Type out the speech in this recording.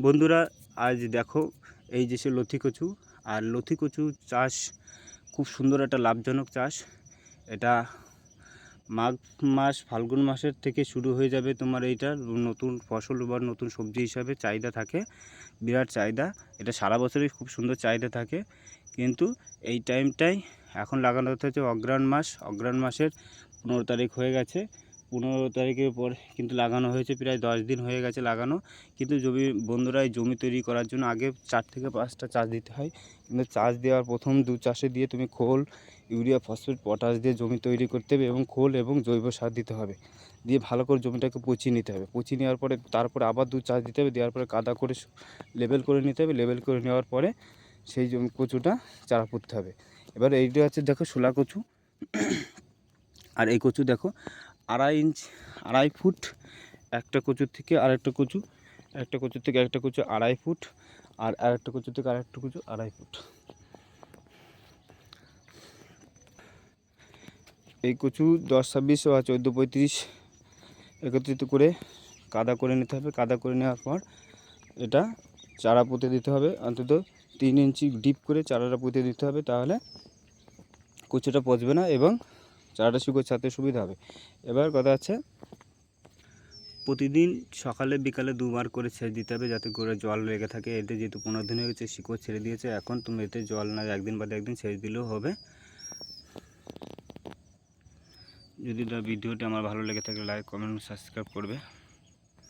বন্ধুরা, আজ দেখো, এই যে সে লথি কচু, আর লথি কচু চাষ খুব সুন্দর একটা লাভজনক চাষ। এটা মাঘ মাস, ফাল্গুন মাসের থেকে শুরু হয়ে যাবে তোমার এইটার নতুন ফসল বা নতুন সবজি হিসাবে চাহিদা থাকে, বিরাট চাহিদা। এটা সারা বছরই খুব সুন্দর চাহিদা থাকে। কিন্তু এই টাইমটাই এখন লাগানো হচ্ছে অগ্রাণ মাস। অগ্রাণ মাসের পনেরো তারিখ হয়ে গেছে। পনেরো তারিখের পর কিন্তু লাগানো হয়েছে, প্রায় দশ দিন হয়ে গেছে লাগানো। কিন্তু জমি, বন্ধুরা, এই জমি তৈরি করার জন্য আগে চার থেকে পাঁচটা চাষ দিতে হয়। কিন্তু চাষ দেওয়ার প্রথম দু চাষে দিয়ে তুমি খোল, ইউরিয়া, ফসফেট, পটাশ দিয়ে জমি তৈরি করতে হবে এবং খোল এবং জৈব সার দিতে হবে। দিয়ে ভালো করে জমিটাকে পচিয়ে নিতে হবে। পচিয়ে নেওয়ার পরে তারপরে আবার দু চাষ দিতে হবে, দেওয়ার পরে কাদা করে লেবেল করে নিতে হবে। লেবেল করে নেওয়ার পরে সেই জমি কচুটা চারা পুঁততে হবে। এবার এইটা হচ্ছে দেখো শোলা কচু। আর এই কচু দেখো আড়াই ইঞ্চ, আড়াই ফুট, একটা কচুর থেকে আরেকটা কচু, একটা কচুর থেকে একটা কচু আড়াই ফুট, আর আরেকটা কচু থেকে আরেকটা কচু আড়াই ফুট। এই কচু দশ, ছাব্বিশ বা চোদ্দ, পঁয়ত্রিশ একত্রিত করে কাদা করে নিতে হবে। কাদা করে নেওয়ার পর এটা চারা পুঁতে দিতে হবে। অন্তত তিন ইঞ্চি ডিপ করে চারাটা পুঁতে দিতে হবে, তাহলে কচুটা পচবে না এবং চারাটা শুকো ছাড়তে সুবিধা হবে। এবার কথা আছে প্রতিদিন সকালে বিকালে দুবার করে ছেড়ে দিতে হবে যাতে করে জল লেগে থাকে। এতে যেহেতু পনেরো দিন হয়ে গেছে, শিকড় ছেড়ে দিয়েছে, এখন তুমি এতে জল না একদিন বাদে একদিন ছেড়ে দিলেও হবে। যদি ভিডিওটি আমার ভালো লেগে থাকে, লাইক, কমেন্ট, সাবস্ক্রাইব করবে।